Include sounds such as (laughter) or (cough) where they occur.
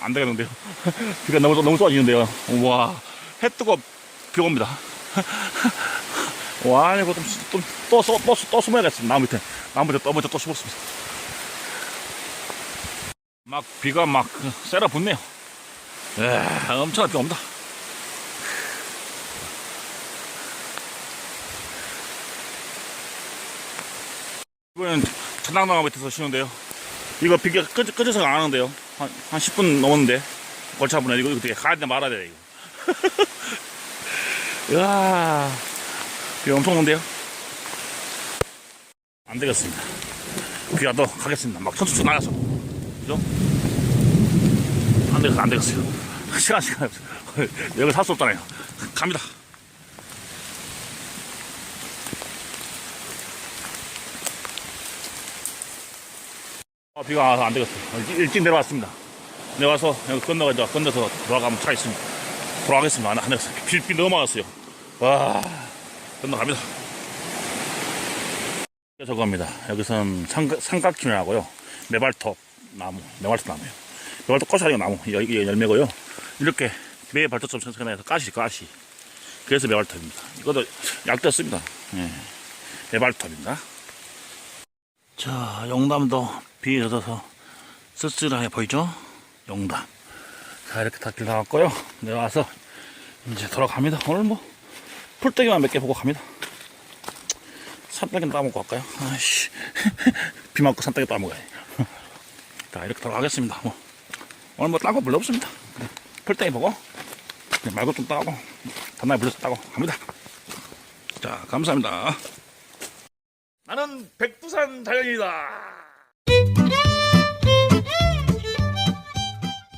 안 되겠는데요. (laughs) 비가 너무, 너무 쏟아지는데요. 와, 해 뜨고 비 옵니다. (laughs) 와, 이거 좀, 좀, 또, 또, 또, 또 숨어야겠습니다. 나무 밑에. 나무 밑에 또 먼저 또 숨었습니다. 막 비가 막 쎄라 붙네요. 에 엄청난 비가 옵니다. 이번엔 전당나무 밑에서 쉬는데요. 이거 비가 끄, 끄져서 안 하는데요. 한, 한 10분 넘었는데. 골차분해. 이거 어떻게 가야 돼 말아야 돼, 이거. (laughs) 이야, 비 엄청 오는데요. 안 되겠습니다. 비가 또 가겠습니다. 막 천천히 나가서. 그죠? 안 되겠어, 안 되겠어요. (laughs) 시간, 시간. (laughs) 여기 살 수 없잖아요. 갑니다. 아, 비가 와서 안 되겠어요. 일찍, 일찍 내려왔습니다. 내려와서 여기 건너가, 이제 건너서 돌아가면 차 있습니다. 돌아가겠습니다. 안, 안 되겠어요. 비, 비 너무 많았어요. 와, 건너갑니다. 저겁니다. 삼각, 삼각김이라고요. 메발톱 나무, 메발톱 나무요. 메발톱 아니고 나무. 이게 열매고요. 이렇게 매 발톱처럼 생겨나서 가시, 가시. 그래서 메발톱입니다. 이것도 약도 씁니다. 예. 메발톱입니다. 자, 용담도 비에 젖어서 쓸쓸하게 보이죠? 용담. 자, 이렇게 다 길 나왔고요. 내려와서 이제 돌아갑니다. 오늘 뭐, 풀떼기만 몇 개 보고 갑니다. 산딸기 따먹고 갈까요? 아이씨. (laughs) 비 맞고 산딸기 따먹어야 (laughs) 자, 이렇게 돌아가겠습니다. 뭐, 오늘 뭐 따고 별로 없습니다. 그래, 풀떼기 보고, 그냥 말고 좀 따고, 단나에 불려서 따고 갑니다. 자, 감사합니다. 나는 백두산 자연이다.